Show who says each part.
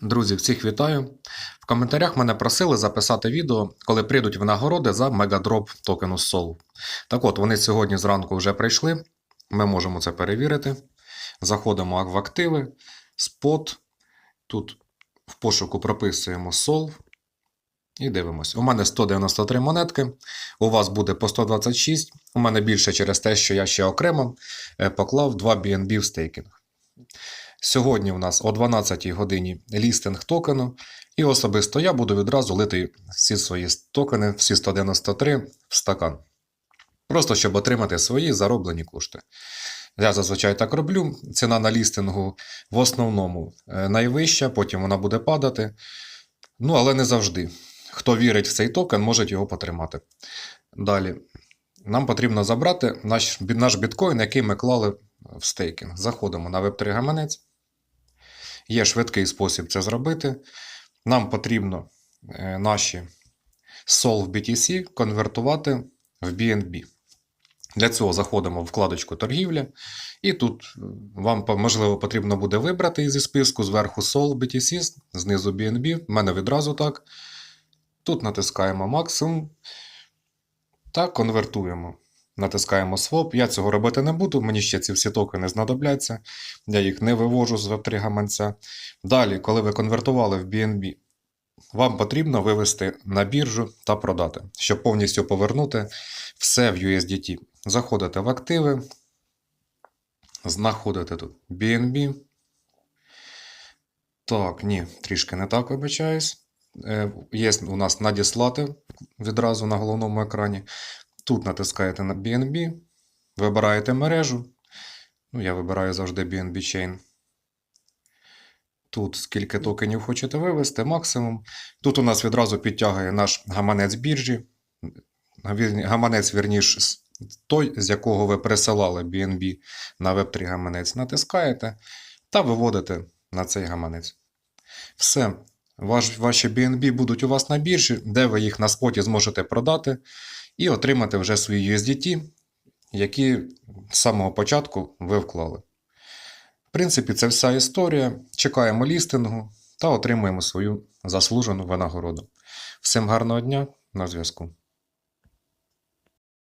Speaker 1: Друзі, всіх вітаю. В коментарях мене просили записати відео, коли прийдуть винагороди за мегадроп токену SOL. Так от, вони сьогодні зранку вже прийшли. Ми можемо це перевірити. Заходимо в активи, спот. Тут в пошуку прописуємо SOL. І дивимось. У мене 193 монетки, у вас буде по 126. У мене більше через те, що я ще окремо е, поклав 2 BNB в стейкінг. Сьогодні у нас о 12 годині лістинг токену, і особисто я буду відразу лити всі свої токени, всі 193 в стакан. Просто щоб отримати свої зароблені кошти. Я зазвичай так роблю. Ціна на лістингу в основному е, найвища, потім вона буде падати. Ну, але не завжди. Хто вірить в цей токен, може його потримати. Далі. Нам потрібно забрати наш, наш біткоін, який ми клали в стейкінг. Заходимо на Web3 гаманець. Є швидкий спосіб це зробити. Нам потрібно е, наші SOL в BTC конвертувати в BNB. Для цього заходимо в вкладочку торгівля, і тут е, вам можливо потрібно буде вибрати зі списку зверху SOL BTC, знизу BNB. В мене відразу так. Тут натискаємо максимум та конвертуємо. Натискаємо Swap. Я цього робити не буду, мені ще ці всі токени знадобляться. Я їх не вивожу з Web3 гаманця. Далі, коли ви конвертували в BNB, вам потрібно вивести на біржу та продати, щоб повністю повернути все в USDT. Заходите в активи, знаходите тут BNB. Так, ні, трішки не так вибачаюсь. Е, Є у нас надіслати відразу на головному екрані. Тут натискаєте на BNB, вибираєте мережу. Ну, я вибираю завжди BNB Chain. Тут скільки токенів хочете вивести, максимум. Тут у нас відразу підтягує наш гаманець біржі. Гаманець, вірніш, з- той, з якого ви пересилали BNB на Web3 гаманець. Натискаєте та виводите на цей гаманець. Все. Ваш, ваші BNB будуть у вас на біржі, де ви їх на споті зможете продати і отримати вже свої USDT, які з самого початку ви вклали. В принципі, це вся історія. Чекаємо лістингу та отримуємо свою заслужену винагороду. Всім гарного дня на зв'язку.